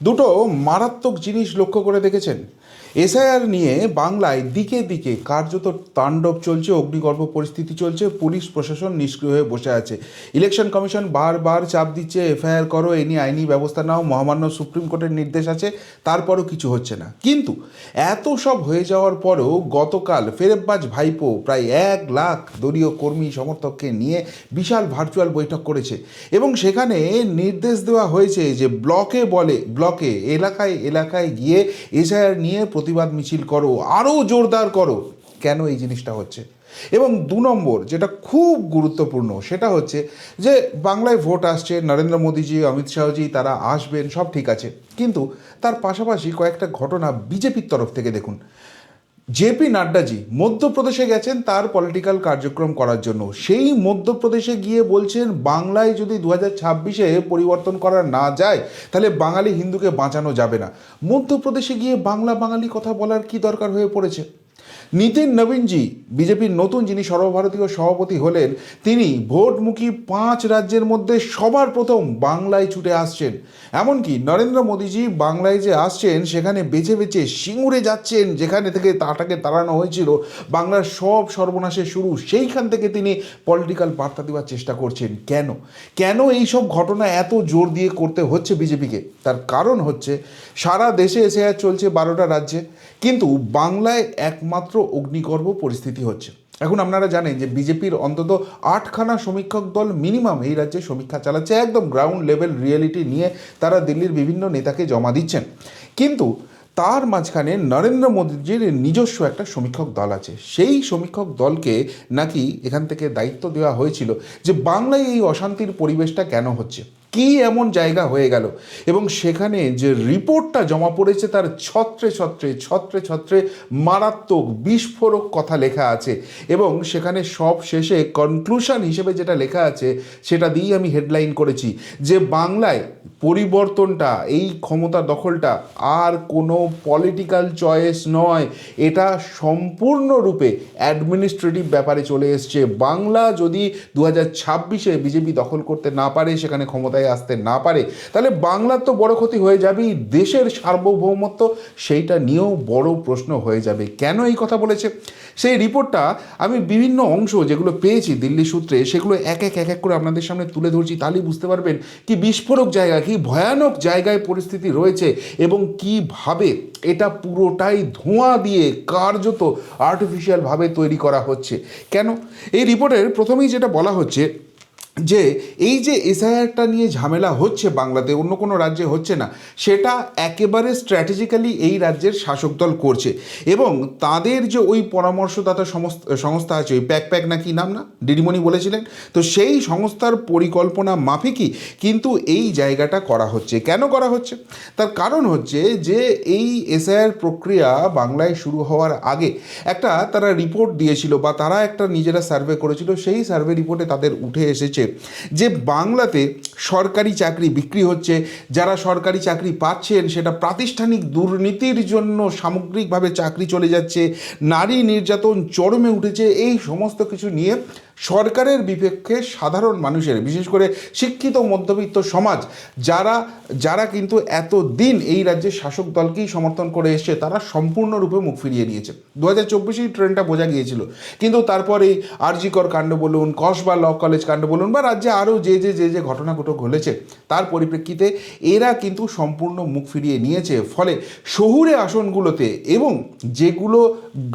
দুটো মারাত্মক জিনিস লক্ষ্য করে দেখেছেন। এসআইআর নিয়ে বাংলায় দিকে দিকে কার্যত তাণ্ডব চলছে, অগ্নিগর্ভ পরিস্থিতি চলছে, পুলিশ প্রশাসন নিষ্ক্রিয় হয়ে বসে আছে। ইলেকশন কমিশন বারবার চাপ দিচ্ছে, এফআইআর করো, এ নিয়ে আইনি ব্যবস্থা নাও, মহামান্য সুপ্রিম কোর্টের নির্দেশ আছে, তারপরও কিছু হচ্ছে না। কিন্তু এত সব হয়ে যাওয়ার পরেও গতকাল ফেরেববাজ ভাইপো প্রায় এক লাখ দলীয় কর্মী সমর্থককে নিয়ে বিশাল ভার্চুয়াল বৈঠক করেছে এবং সেখানে নির্দেশ দেওয়া হয়েছে যে ব্লকে বলে, ব্লকে এলাকায় এলাকায় গিয়ে এসআইআর নিয়ে প্রতিবাদ মিছিল করো, আরও জোরদার করো। কেন এই জিনিসটা হচ্ছে? এবং দু নম্বর, যেটা খুব গুরুত্বপূর্ণ, সেটা হচ্ছে যে বাংলায় ভোট আসছে, নরেন্দ্র মোদীজি, অমিত শাহজি, তারা আসবেন, সব ঠিক আছে। কিন্তু তার পাশাপাশি কয়েকটা ঘটনা বিজেপির তরফ থেকে দেখুন। জেপি নাড্ডাজি মধ্যপ্রদেশে গেছেন, তার পলিটিক্যাল কার্যক্রম করার জন্য। সেই মধ্যপ্রদেশে গিয়ে বলছেন, বাংলায় যদি দু হাজার ছাব্বিশে পরিবর্তন করা না যায়, তাহলে বাঙালি হিন্দুকে বাঁচানো যাবে না। মধ্যপ্রদেশে গিয়ে বাংলা বাঙালি কথা বলার কি দরকার হয়ে পড়েছে? নিতিন নবীনজি, বিজেপির নতুন যিনি সর্বভারতীয় সভাপতি হলেন, তিনি ভোটমুখী পাঁচ রাজ্যের মধ্যে সবার প্রথম বাংলায় ছুটে আসছেন। এমনকি নরেন্দ্র মোদীজি বাংলায় যে আসছেন, সেখানে বেছে বেছে সিঙ্গুরে যাচ্ছেন, যেখানে থেকে তাটাকে তাড়ানো হয়েছিল। বাংলার সব সর্বনাশের শুরু সেইখান থেকে তিনি পলিটিক্যাল বার্তা দেওয়ার চেষ্টা করছেন। কেন? কেন এই সব ঘটনা এত জোর দিয়ে করতে হচ্ছে বিজেপিকে? তার কারণ হচ্ছে, সারা দেশে এসে চলছে বারোটা রাজ্যে। কিন্তু বাংলায় একমাত্র অগ্নিগর্ভ পরিস্থিতি হচ্ছে। এখন আপনারা জানেন যে বিজেপির অন্তত আটখানা সমীক্ষক দল মিনিমাম এই রাজ্যে সমীক্ষা চালাচ্ছে, একদম গ্রাউন্ড লেভেল রিয়েলিটি নিয়ে তারা দিল্লির বিভিন্ন নেতাকে জমা দিচ্ছেন। কিন্তু তার মাঝখানে নরেন্দ্র মোদীজির নিজস্ব একটা সমীক্ষক দল আছে। সেই সমীক্ষক দলকে নাকি এখান থেকে দায়িত্ব দেওয়া হয়েছিল যে বাংলায় এই অশান্তির পরিবেশটা কেন হচ্ছে? কি এমন জায়গা হয়ে গেল? এবং সেখানে যে রিপোর্টটা জমা পড়েছে তার ছত্রে ছত্রে ছত্রে ছত্রে মারাত্মক বিস্ফোরক কথা লেখা আছে। এবং সেখানে সব শেষে কনক্লুশন হিসেবে যেটা লেখা আছে, সেটা দিয়েই আমি হেডলাইন করেছি যে বাংলায় পরিবর্তনটা, এই ক্ষমতা দখলটা আর কোনো পলিটিক্যাল চয়েস নয়। এটা সম্পূর্ণরূপে অ্যাডমিনিস্ট্রেটিভ ব্যাপারে চলে এসছে। বাংলা যদি দু হাজার ছাব্বিশে বিজেপি দখল করতে না পারে, সেখানে ক্ষমতায় আসতে না পারে, তাহলে বাংলার তো বড় ক্ষতি হয়ে যাবেই। দেশের সার্বভৌমত্ব সেইটা নিয়েও বড় প্রশ্ন হয়ে যাবে। কেন এই কথা বলেছে? সেই রিপোর্টটা আমি বিভিন্ন অংশ যেগুলো পেয়েছি দিল্লি সূত্রে, সেগুলো এক এক এক এক করে আপনাদের সামনে তুলে ধরছি, তাহলেই বুঝতে পারবেন কি বিস্ফোরক জায়গা, কি ভয়ানক জায়গায় পরিস্থিতি রয়েছে এবং কীভাবে এটা পুরোটাই ধোঁয়া দিয়ে কার্যত আর্টিফিশিয়ালভাবে তৈরি করা হচ্ছে। কেন? এই রিপোর্টের প্রথমেই যেটা বলা হচ্ছে যে এই যে এসআইআরটা নিয়ে ঝামেলা হচ্ছে বাংলাতে, অন্য কোনো রাজ্যে হচ্ছে না, সেটা একেবারে স্ট্র্যাটেজিক্যালি এই রাজ্যের শাসক দল করছে। এবং তাদের যে ওই পরামর্শদাতা সংস্থা আছে, ওই প্যাক প্যাক না কি নাম না, দিদিমণি বলেছিলেন, তো সেই সংস্থার পরিকল্পনা মাফিকই কিন্তু এই জায়গাটা করা হচ্ছে। কেন করা হচ্ছে? তার কারণ হচ্ছে যে এই এসআইআর প্রক্রিয়া বাংলায় শুরু হওয়ার আগে একটা তারা রিপোর্ট দিয়েছিল বা তারা একটা নিজেরা সার্ভে করেছিল, সেই সার্ভে রিপোর্টে তাদের উঠে এসেছে যে বাংলাতে সরকারি চাকরি বিক্রি হচ্ছে, যারা সরকারি চাকরি পাচ্ছেন, সেটা প্রাতিষ্ঠানিক দুর্নীতির জন্য সামগ্রিকভাবে চাকরি চলে যাচ্ছে, নারী নির্যাতন চরমে উঠেছে, এই সমস্ত কিছু নিয়ে সরকারের বিপক্ষে সাধারণ মানুষের, বিশেষ করে শিক্ষিত মধ্যবিত্ত সমাজ, যারা যারা কিন্তু এত দিন এই রাজ্যের শাসক দলকেই সমর্থন করে এসছে, তারা সম্পূর্ণরূপে মুখ ফিরিয়ে নিয়েছে দু হাজার চব্বিশেই ট্রেনটা বোঝা গিয়েছিল। কিন্তু তারপরে আরজিকর কাণ্ড বলুন, কসবা ল কলেজ কাণ্ড বলুন, বা রাজ্যে আরও যে যে যে যে ঘটনাগুলো ঘটেছে, তার পরিপ্রেক্ষিতে এরা কিন্তু সম্পূর্ণ মুখ ফিরিয়ে নিয়েছে। ফলে শহুরে আসনগুলোতে এবং যেগুলো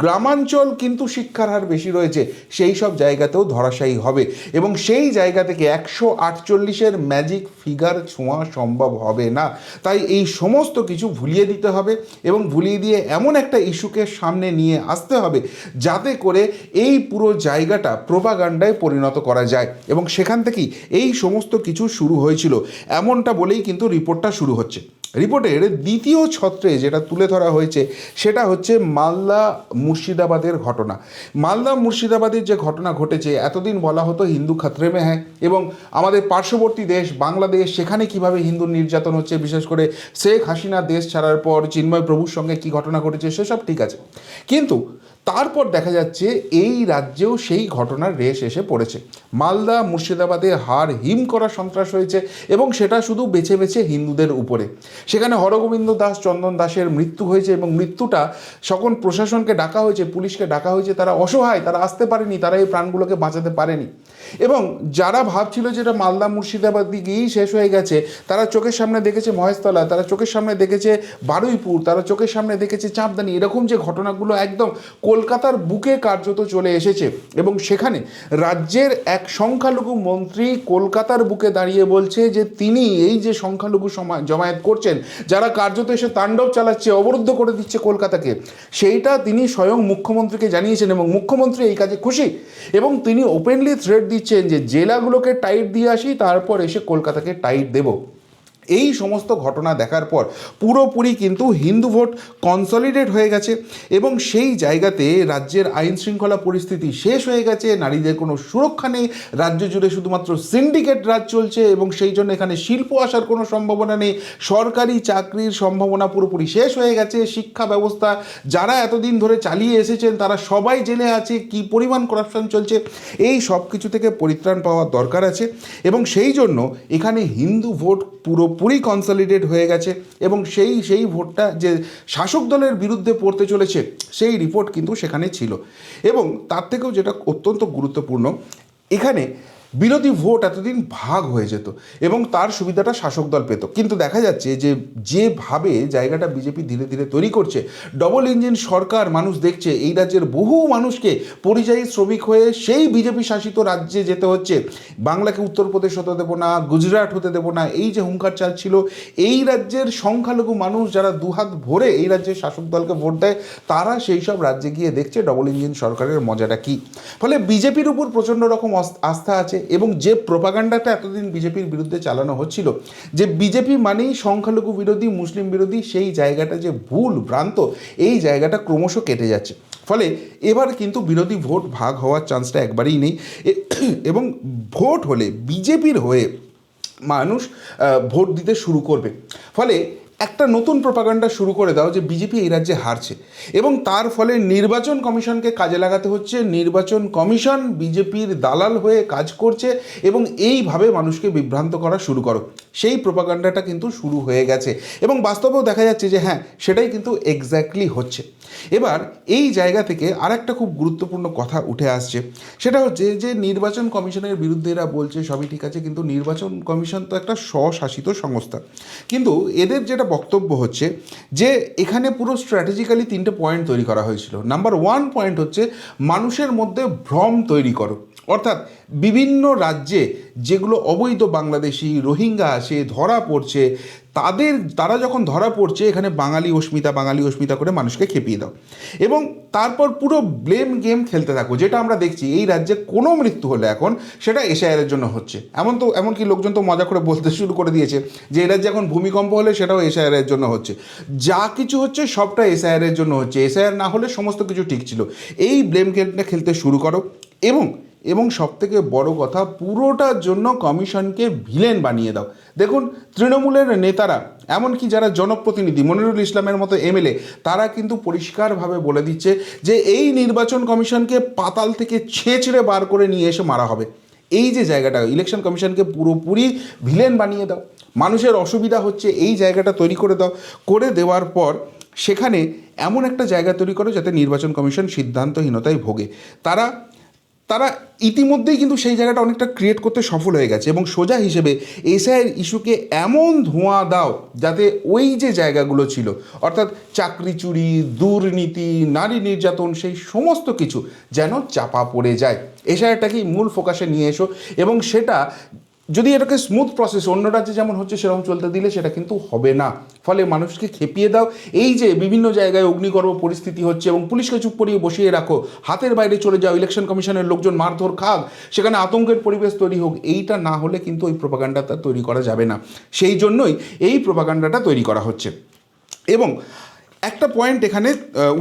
গ্রামাঞ্চল কিন্তু শিক্ষার হার বেশি রয়েছে, সেই সব জায়গাতেও ধরাশায়ী হবে এবং সেই জায়গা থেকে একশো আটচল্লিশের ম্যাজিক ফিগার ছোঁয়া সম্ভব হবে না। তাই এই সমস্ত কিছু ভুলিয়ে দিতে হবে এবং ভুলিয়ে দিয়ে এমন একটা ইস্যুকে সামনে নিয়ে আসতে হবে যাতে করে এই পুরো জায়গাটা প্রোপাগান্ডায় পরিণত করা যায় এবং সেখান থেকেই এই সমস্ত কিছু শুরু হয়েছিল। এমনটা বলেই কিন্তু রিপোর্টটা শুরু হচ্ছে। রিপোর্টের দ্বিতীয় ছত্রে যেটা তুলে ধরা হয়েছে, সেটা হচ্ছে মালদা মুর্শিদাবাদের ঘটনা। মালদা মুর্শিদাবাদের যে ঘটনা ঘটেছে, এতদিন বলা হতো হিন্দু খাতরে মে হ্যাঁ এবং আমাদের পার্শ্ববর্তী দেশ বাংলাদেশ, সেখানে কীভাবে হিন্দু নির্যাতন হচ্ছে, বিশেষ করে শেখ হাসিনা দেশ ছাড়ার পর চিন্ময় প্রভুর সঙ্গে কি ঘটনা ঘটেছে, সেসব ঠিক আছে। কিন্তু তারপর দেখা যাচ্ছে এই রাজ্যেও সেই ঘটনার রেশ এসে পড়েছে। মালদা, মুর্শিদাবাদে হার হিম করা সন্ত্রাস হয়েছে এবং সেটা শুধু বেছে বেছে হিন্দুদের উপরে। সেখানে হরগোবিন্দ দাস, চন্দন দাসের মৃত্যু হয়েছে এবং মৃত্যুটা সকল প্রশাসনকে ডাকা হয়েছে, পুলিশকে ডাকা হয়েছে। তারা অসহায়, তারা আসতে পারেনি, তারা এই প্রাণগুলোকে বাঁচাতে পারেনি। এবং যারা ভাবছিল যে এটা মালদা, মুর্শিদাবাদ দিকেই শেষ হয়ে গেছে, তারা চোখের সামনে দেখেছে মহেশতলা, তারা চোখের সামনে দেখেছে বারুইপুর, তারা চোখের সামনে দেখেছে চাঁদদানি এরকম যে ঘটনাগুলো একদম কলকাতার বুকে কার্যত চলে এসেছে। এবং সেখানে রাজ্যের এক সংখ্যালঘু মন্ত্রী কলকাতার বুকে দাঁড়িয়ে বলছে যে তিনি এই যে সংখ্যালঘু জমায়েত করছেন, যারা কার্যত এসে তাণ্ডব চালাচ্ছে, অবরুদ্ধ করে দিচ্ছে কলকাতাকে, সেইটা তিনি স্বয়ং মুখ্যমন্ত্রীকে জানিয়েছেন এবং মুখ্যমন্ত্রী এই কাজে খুশি। এবং তিনি ওপেনলি থ্রেট দিচ্ছেন যে জেলাগুলোকে টাইট দিয়ে আসি তারপর এসে কলকাতাকে টাইট দেবো। এই সমস্ত ঘটনা দেখার পর পুরোপুরি কিন্তু হিন্দু ভোট কনসলিডেট হয়ে গেছে এবং সেই জায়গাতে রাজ্যের আইন শৃঙ্খলা পরিস্থিতি শেষ হয়ে গেছে, নারীদের কোনো সুরক্ষা নেই, রাজ্য জুড়ে শুধুমাত্র সিন্ডিকেট রাজ চলছে এবং সেই জন্য এখানে শিল্প আসার কোনো সম্ভাবনা নেই, সরকারি চাকরির সম্ভাবনা পুরোপুরি শেষ হয়ে গেছে, শিক্ষা ব্যবস্থা যারা এতদিন ধরে চালিয়ে এসেছেন তারা সবাই জেলে আছে, কি পরিমাণ করাপশন চলছে, এই সব কিছু থেকে পরিত্রাণ পাওয়ার দরকার আছে এবং সেই জন্য এখানে হিন্দু ভোট পুরোপুরি কনসলিডেট হয়ে গেছে এবং সেই সেই ভোটটা যে শাসক দলের বিরুদ্ধে পড়তে চলেছে, সেই রিপোর্ট কিন্তু সেখানে ছিল। এবং তার থেকেও যেটা অত্যন্ত গুরুত্বপূর্ণ, এখানে বিরোধী ভোট এতদিন ভাগ হয়ে যেত এবং তার সুবিধাটা শাসক দল পেত। কিন্তু দেখা যাচ্ছে যে, যেভাবে জায়গাটা বিজেপি ধীরে ধীরে তৈরি করছে ডবল ইঞ্জিন সরকার মানুষ দেখছে, এই রাজ্যের বহু মানুষকে পরিযায়ী শ্রমিক হয়ে সেই বিজেপি শাসিত রাজ্যে যেতে হচ্ছে। বাংলাকে উত্তরপ্রদেশ হতে দেবো না, গুজরাট হতে দেবো না, এই যে হুঙ্কার চাল ছিল এই রাজ্যের সংখ্যালঘু মানুষ যারা দুহাত ভরে এই রাজ্যের শাসক দলকে ভোট দেয়, তারা সেই সব রাজ্যে গিয়ে দেখছে ডবল ইঞ্জিন সরকারের মজাটা কী। ফলে বিজেপির উপর প্রচণ্ড রকম আস্থা আছে এবং যে প্রোপাগান্ডাটা এতদিন বিজেপির বিরুদ্ধে চালানো হচ্ছিল, যে বিজেপি মানেই সংখ্যালঘু বিরোধী, মুসলিম বিরোধী, সেই জায়গাটা যে ভুল ভ্রান্ত, এই জায়গাটা ক্রমশ কেটে যাচ্ছে। ফলে এবার কিন্তু বিরোধী ভোট ভাগ হওয়ার চান্সটা একবারেই নেই। এবং ভোট হলে বিজেপির হয়ে মানুষ ভোট দিতে শুরু করবে। ফলে একটা নতুন প্রপাগান্ডা শুরু করে দাও যে বিজেপি এই রাজ্যে হারছে। এবং তার ফলে নির্বাচন কমিশনকে কাজে লাগাতে হচ্ছে। নির্বাচন কমিশন বিজেপির দালাল হয়ে কাজ করছে এবং এইভাবে মানুষকে বিভ্রান্ত করা শুরু করো। সেই প্রপাগান্ডাটা কিন্তু শুরু হয়ে গেছে। এবং বাস্তবেও দেখা যাচ্ছে যে হ্যাঁ সেটাই কিন্তু এক্স্যাক্টলি হচ্ছে। এবার এই জায়গা থেকে আরেকটা খুব গুরুত্বপূর্ণ কথা উঠে আসছে। সেটা হচ্ছে যে নির্বাচন কমিশনের বিরুদ্ধে এরা বলছে সবই ঠিক আছে, কিন্তু নির্বাচন কমিশন তো একটা স্বশাসিত সংস্থা। কিন্তু এদের যেটা বক্তব্য হচ্ছে যে এখানে পুরো স্ট্র্যাটেজিক্যালি তিনটে পয়েন্ট তৈরি করা হয়েছিল। নাম্বার ওয়ান পয়েন্ট হচ্ছে মানুষের মধ্যে ভ্রম তৈরি করো। অর্থাৎ বিভিন্ন রাজ্যে যেগুলো অবৈধ বাংলাদেশি রোহিঙ্গা আছে ধরা পড়ছে, তাদের, তারা যখন ধরা পড়ছে, এখানে বাঙালি অস্মিতা বাঙালি অস্মিতা করে মানুষকে খেপিয়ে দাও। এবং তারপর পুরো ব্লেম গেম খেলতে থাকো, যেটা আমরা দেখছি, এই রাজ্যে কোনো মৃত্যু হলে এখন সেটা এশায়ারের জন্য হচ্ছে। এমন তো এমনকি লোকজন তো মজা করে বলতে শুরু করে দিয়েছে যে এই রাজ্যে এখন ভূমিকম্প হলে সেটাও এশায়ারের জন্য হচ্ছে। যা কিছু হচ্ছে সবটা এসআইআরের জন্য হচ্ছে। এসআইআর না হলে সমস্ত কিছু ঠিক ছিল। এই ব্লেম গেমটা খেলতে শুরু করো। এবং এবং সবথেকে বড় কথা, পুরোটার জন্য কমিশনকে ভিলেন বানিয়ে দাও। দেখুন, তৃণমূলের নেতারা, এমনকি যারা জনপ্রতিনিধি, মনিরুল ইসলামের মতো এমএলএ তারা কিন্তু পরিষ্কারভাবে বলে দিচ্ছে যে এই নির্বাচন কমিশনকে পাতাল থেকে ছেঁচড়ে বার করে নিয়ে এসে মারা হবে। এই যে জায়গাটা, ইলেকশন কমিশনকে পুরোপুরি ভিলেন বানিয়ে দাও। মানুষের অসুবিধা হচ্ছে এই জায়গাটা তৈরি করে দাও। করে দেওয়ার পর সেখানে এমন একটা জায়গা তৈরি করো যাতে নির্বাচন কমিশন সিদ্ধান্তহীনতায় ভোগে। তারা তারা ইতিমধ্যেই কিন্তু সেই জায়গাটা অনেকটা ক্রিয়েট করতে সফল হয়ে গেছে এবং সোজা হিসেবে এসআইয়ের ইস্যুকে এমন ধোঁয়া দাও যাতে ওই যে জায়গাগুলো ছিল, অর্থাৎ চাকরি চুরি, দুর্নীতি, নারী নির্যাতন, সেই সমস্ত কিছু যেন চাপা পড়ে যায়। এসআইআরটাকেই মূল ফোকাসে নিয়ে এসো এবং সেটা যদি এটাকে স্মুথ প্রসেস অন্য রাজ্যে যেমন হচ্ছে সেরকম চলতে দিলে সেটা কিন্তু হবে না। ফলে মানুষকে খেপিয়ে দাও। এই যে বিভিন্ন জায়গায় অগ্নিগর্ভ পরিস্থিতি হচ্ছে এবং পুলিশকে চুপ করিয়ে বসিয়ে রাখো। হাতের বাইরে চলে যাও ইলেকশন কমিশনের লোকজন মারধর, খাক। সেখানে আতঙ্কের পরিবেশ তৈরি হোক, এইটা না হলে কিন্তু ওই প্রোপাগান্ডাটা তৈরি করা যাবে না। সেই জন্যই এই প্রোপাগান্ডাটা তৈরি করা হচ্ছে। এবং একটা পয়েন্ট এখানে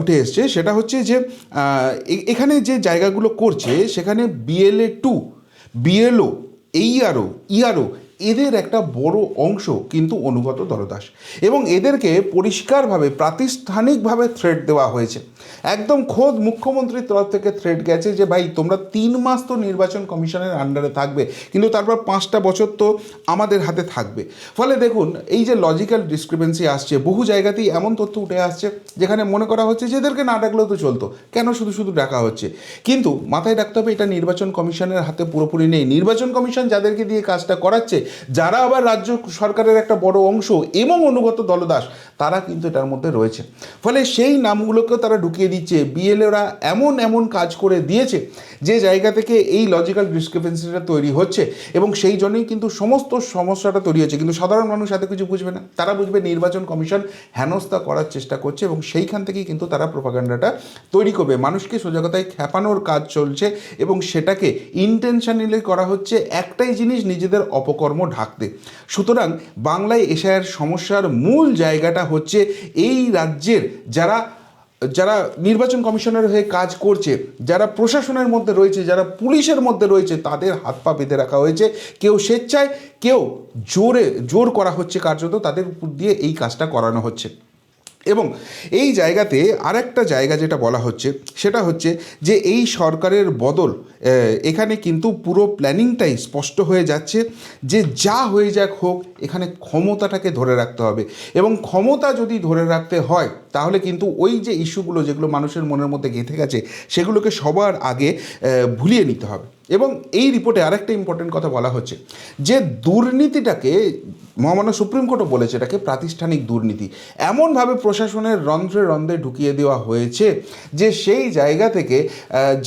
উঠে এসছে, সেটা হচ্ছে যে এখানে যে জায়গাগুলো করছে, সেখানে BLA to BLO AERO ERO এদের একটা বড় অংশ কিন্তু অনুগত দলদাস। এবং এদেরকে পরিষ্কারভাবে, প্রাতিষ্ঠানিকভাবে থ্রেড দেওয়া হয়েছে। একদম খোদ মুখ্যমন্ত্রীর তরফ থেকে থ্রেড গেছে যে, ভাই, তোমরা তিন মাস তো নির্বাচন কমিশনের আন্ডারে থাকবে, কিন্তু তারপর পাঁচটা বছর তো আমাদের হাতে থাকবে। ফলে দেখুন, এই যে লজিক্যাল ডিসক্রিপেন্সি আসছে, বহু জায়গাতেই এমন তথ্য উঠে আসছে, যেখানে মনে করা হচ্ছে যে, এদেরকে না ডাকলেও তো চলতো, কেন শুধু শুধু ডাকা হচ্ছে? কিন্তু মাথায় রাখতে হবে, এটা নির্বাচন কমিশনের হাতে পুরোপুরি নেই। নির্বাচন কমিশন যাদেরকে দিয়ে কাজটা করাচ্ছে যারা আবার রাজ্য সরকারের একটা বড় অংশ এবং অনুগত দলদাস, তারা কিন্তু এটার মধ্যে রয়েছে। ফলে সেই নামগুলোকেও তারা ঢুকিয়ে দিচ্ছে। বিএলওরা এমন এমন কাজ করে দিয়েছে যে জায়গা থেকে এই লজিক্যাল ডিসক্রিপেন্সিটা তৈরি হচ্ছে এবং সেই জন্যই কিন্তু সমস্ত সমস্যাটা তৈরি হচ্ছে। কিন্তু সাধারণ মানুষ এত কিছু বুঝবে না। তারা বুঝবে নির্বাচন কমিশন হেনস্থা করার চেষ্টা করছে এবং সেইখান থেকেই কিন্তু তারা প্রোপাগান্ডাটা তৈরি করবে। মানুষকে সোজা কথায় খ্যাপানোর কাজ চলছে এবং সেটাকে ইন্টেনশনালি করা হচ্ছে। একটাই জিনিস, নিজেদের অপকর্ম ঢাকতে। সুতরাং বাংলায় এশিয়ার সমস্যার মূল জায়গাটা হচ্ছে এই রাজ্যের যারা যারা নির্বাচন কমিশনের হয়ে কাজ করছে, যারা প্রশাসনের মধ্যে রয়েছে, যারা পুলিশের মধ্যে রয়েছে, তাদের হাত পা বেঁধে রাখা হয়েছে। কেউ স্বেচ্ছায়, কেউ জোরে, জোর করা হচ্ছে কার্যত, তাদের দিয়ে এই কাজটা করানো হচ্ছে। এবং এই জায়গাতে আরেকটা জায়গা যেটা বলা হচ্ছে, সেটা হচ্ছে যে এই সরকারের বদল এখানে কিন্তু পুরো প্ল্যানিংটাই স্পষ্ট হয়ে যাচ্ছে যে যা হয়ে যাক হোক, এখানে ক্ষমতাটাকে ধরে রাখতে হবে। এবং ক্ষমতা যদি ধরে রাখতে হয় তাহলে কিন্তু ওই যে ইস্যুগুলো যেগুলো মানুষের মনের মধ্যে গেঁথে গেছে, সেগুলোকে সবার আগে ভুলিয়ে নিতে হবে। এবং এই রিপোর্টে আরেকটা ইম্পর্টেন্ট কথা বলা হচ্ছে, যে দুর্নীতিটাকে মহামান্য সুপ্রিম কোর্টও বলেছে এটাকে প্রাতিষ্ঠানিক দুর্নীতি। এমনভাবে প্রশাসনের রন্ধ্রে রন্ধ্রে ঢুকিয়ে দেওয়া হয়েছে যে সেই জায়গা থেকে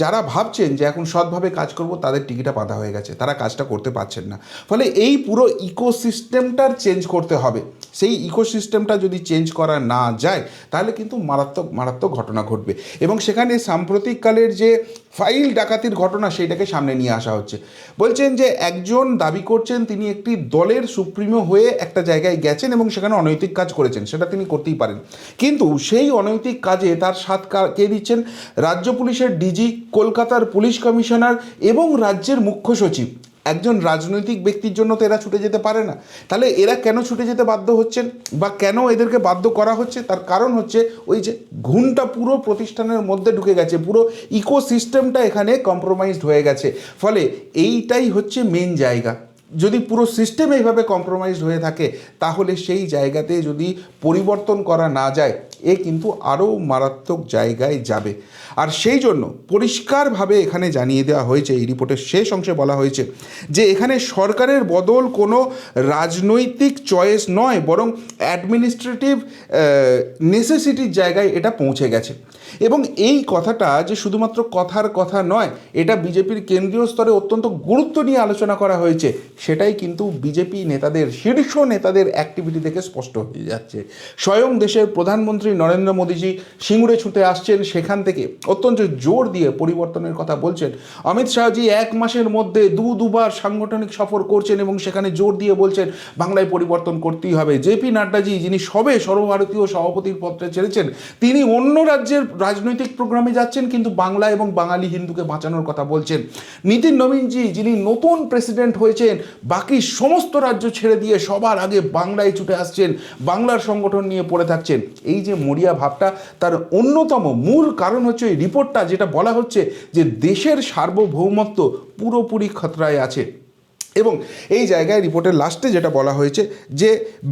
যারা ভাবছেন যে এখন সৎভাবে কাজ করব, তাদের টিকিটা বাঁধা হয়ে গেছে, তারা কাজটা করতে পারছেন না। ফলে এই পুরো ইকোসিস্টেমটার চেঞ্জ করতে হবে। সেই ইকোসিস্টেমটা যদি চেঞ্জ করা না যায় তাহলে কিন্তু মারাত্মক মারাত্মক ঘটনা ঘটবে। এবং সেখানে সাম্প্রতিককালের যে ফাইল ডাকাতির ঘটনা, সেইটাকে সামনে নিয়ে আসা হচ্ছে। বলছেন যে একজন দাবি করছেন, তিনি একটি দলের সুপ্রিমো হয়ে একটা জায়গায় গেছেন এবং সেখানে অনৈতিক কাজ করেছেন। সেটা তিনি করতেই পারেন। কিন্তু সেই অনৈতিক কাজে তার কা- কে দিচ্ছেন? রাজ্য পুলিশের ডিজি, কলকাতার পুলিশ কমিশনার এবং রাজ্যের মুখ্য সচিব। একজন রাজনৈতিক ব্যক্তির জন্য তো এরা ছুটে যেতে পারে না। তাহলে এরা কেন ছুটে যেতে বাধ্য হচ্ছেন? বা কেন এদেরকে বাধ্য করা হচ্ছে? তার কারণ হচ্ছে ওই যে ঘুমটা পুরো প্রতিষ্ঠানের মধ্যে ঢুকে গেছে, পুরো ইকোসিস্টেমটা এখানে কম্প্রোমাইজড হয়ে গেছে। ফলে এইটাই হচ্ছে মেন জায়গা। যদি পুরো সিস্টেম এইভাবে কম্প্রোমাইজড হয়ে থাকে, তাহলে সেই জায়গাতে যদি পরিবর্তন করা না যায়, এ কিন্তু আরও মারাত্মক জায়গায় যাবে। আর সেই জন্য পরিষ্কারভাবে এখানে জানিয়ে দেওয়া হয়েছে, এই রিপোর্টের শেষ অংশে বলা হয়েছে যে এখানে সরকারের বদল কোনো রাজনৈতিক চয়েস নয়, বরং অ্যাডমিনিস্ট্রেটিভ নেসেসিটির জায়গায় এটা পৌঁছে গেছে। এবং এই কথাটা যে শুধুমাত্র কথার কথা নয়, এটা বিজেপির কেন্দ্রীয় স্তরে অত্যন্ত গুরুত্ব নিয়ে আলোচনা করা হয়েছে, সেটাই কিন্তু বিজেপি নেতাদের, শীর্ষ নেতাদের অ্যাক্টিভিটি থেকে স্পষ্ট হয়ে যাচ্ছে। স্বয়ং দেশের প্রধানমন্ত্রী নরেন্দ্র মোদীজি সিঙ্গুরে ছুটে আসছেন, সেখান থেকে অত্যন্ত জোর দিয়ে পরিবর্তনের কথা বলছেন। অমিত শাহজি এক মাসের মধ্যে দু, দুবার সাংগঠনিক সফর করছেন এবং সেখানে জোর দিয়ে বলছেন, বাংলায় পরিবর্তন করতেই হবে। জেপি নাড্ডাজি যিনি সবে সর্বভারতীয় সভাপতির পত্রে ছেড়েছেন, তিনি অন্য রাজ্যের রাজনৈতিক প্রোগ্রামে যাচ্ছেন, কিন্তু বাংলা এবং বাঙালি হিন্দুকে বাঁচানোর কথা বলছেন। নীতিন নবীনজি, যিনি নতুন প্রেসিডেন্ট হয়েছেন, বাকি সমস্ত রাজ্য ছেড়ে দিয়ে সবার আগে বাংলায় ছুটে আসছেন, বাংলার সংগঠন নিয়ে পড়ে থাকছেন। এই যে মরিয়া ভাবটা, তার অন্যতম মূল কারণ হচ্ছে এই রিপোর্টটা, যেটা বলা হচ্ছে যে দেশের সার্বভৌমত্ব পুরোপুরি খতরায় আছে। এবং এই জায়গায় রিপোর্টের লাস্টে যেটা বলা হয়েছে যে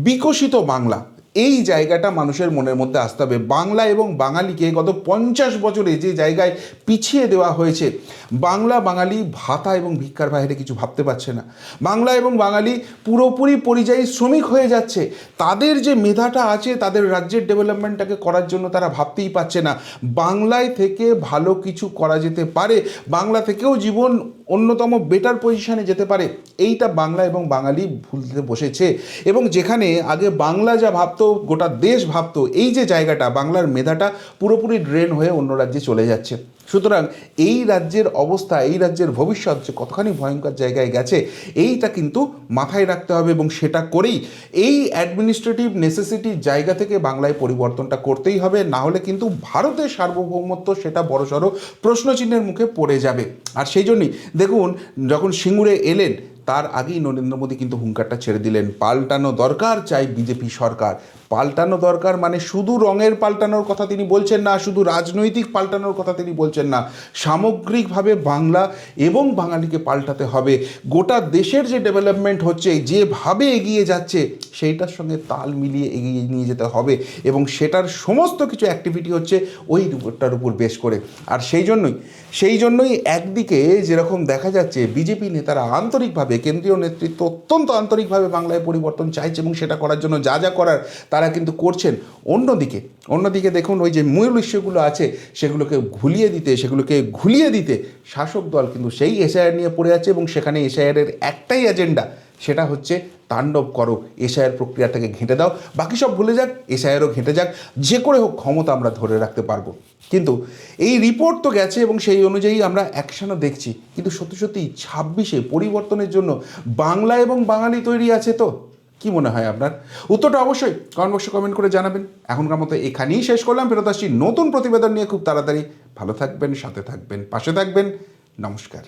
বিকশিত বাংলা এই জায়গাটা মানুষের মনের মধ্যে আসতে হবে। বাংলা এবং বাঙালিকে গত পঞ্চাশ বছরে যে জায়গায় পিছিয়ে দেওয়া হয়েছে, বাংলা বাঙালি ভাতা এবং ভিক্ষার বাইরে কিছু ভাবতে পারছে না। বাংলা এবং বাঙালি পুরোপুরি পরিযায়ী শ্রমিক হয়ে যাচ্ছে। তাদের যে মেধাটা আছে, তাদের রাজ্যের ডেভেলপমেন্টটাকে করার জন্য তারা ভাবতেই পারছে না। বাংলায় থেকে ভালো কিছু করা যেতে পারে। বাংলা থেকেও জীবন অন্যতম বেটার পজিশনে যেতে পারে। এইটা বাংলা এবং বাঙালি ভুলতে বসেছে। এবং যেখানে আগে বাংলা যা ভাবতো, গোটা দেশ ভাবতো, এই যে জায়গাটা, বাংলার মেধাটা পুরোপুরি ড্রেন হয়ে অন্য রাজ্যে চলে যাচ্ছে। সুতরাং এই রাজ্যের অবস্থা, এই রাজ্যের ভবিষ্যৎ যে কতখানি ভয়ঙ্কর জায়গায় গেছে, এইটা কিন্তু মাথায় রাখতে হবে এবং সেটা করেই এই অ্যাডমিনিস্ট্রেটিভ নেসেসিটির জায়গা থেকে বাংলায় পরিবর্তনটা করতেই হবে। না হলে কিন্তু ভারতের সার্বভৌমত্ব সেটা বড়সড় প্রশ্নচিহ্নের মুখে পড়ে যাবে। আর সেই জন্যই দেখুন, যখন সিঙ্গুরে এলেন তার আগেই নরেন্দ্র মোদী কিন্তু হুঙ্কারটা ছেড়ে দিলেন। পাল্টানো দরকার চাই বিজেপি সরকার। পাল্টানো দরকার মানে শুধু রঙের পাল্টানোর কথা তিনি বলছেন না, শুধু রাজনৈতিক পাল্টানোর কথা তিনি বলছেন না। সামগ্রিকভাবে বাংলা এবং বাঙালিকে পাল্টাতে হবে। গোটা দেশের যে ডেভেলপমেন্ট হচ্ছে, যেভাবে এগিয়ে যাচ্ছে, সেইটার সঙ্গে তাল মিলিয়ে এগিয়ে নিয়ে যেতে হবে এবং সেটার সমস্ত কিছু অ্যাক্টিভিটি হচ্ছে ওই রিপোর্টটার উপর বেশ করে। আর সেই জন্যই সেই জন্যই একদিকে যেরকম দেখা যাচ্ছে, বিজেপি নেতারা আন্তরিকভাবে কেন্দ্রীয় নেতৃত্ব অত্যন্ত আন্তরিকভাবে বাংলায় পরিবর্তন চাইছে এবং সেটা করার জন্য যা যা করার তারা কিন্তু করছেন। অন্যদিকে অন্যদিকে দেখুন ওই যে মূল ইস্যুগুলো আছে, সেগুলোকে ঘুলিয়ে দিতে, সেগুলোকে ঘুলিয়ে দিতে শাসক দল কিন্তু সেই এসআইআর নিয়ে পড়ে আছে এবং সেখানে এসআইআরের একটাই এজেন্ডা সেটা হচ্ছে তাণ্ডব করো, এসআইআর প্রক্রিয়াটাকে ঘেঁটে দাও। বাকি সব ভুলে যাক, এসআইআরও ঘেঁটে যাক, যে করে হোক ক্ষমতা আমরা ধরে রাখতে পারব। কিন্তু এই রিপোর্ট তো গেছে এবং সেই অনুযায়ী আমরা অ্যাকশনও দেখছি। কিন্তু সত্যি সত্যি ছাব্বিশে পরিবর্তনের জন্য বাংলা এবং বাঙালি তৈরি আছে তো? কি মনে হয় আপনার? উত্তরটা অবশ্যই কমেন্ট বক্সে কমেন্ট করে জানাবেন। এখনকার মতো এখানেই শেষ করলাম। ফেরত আসছি নতুন প্রতিবেদন নিয়ে খুব তাড়াতাড়ি। ভালো থাকবেন, সাথে থাকবেন, পাশে থাকবেন। নমস্কার।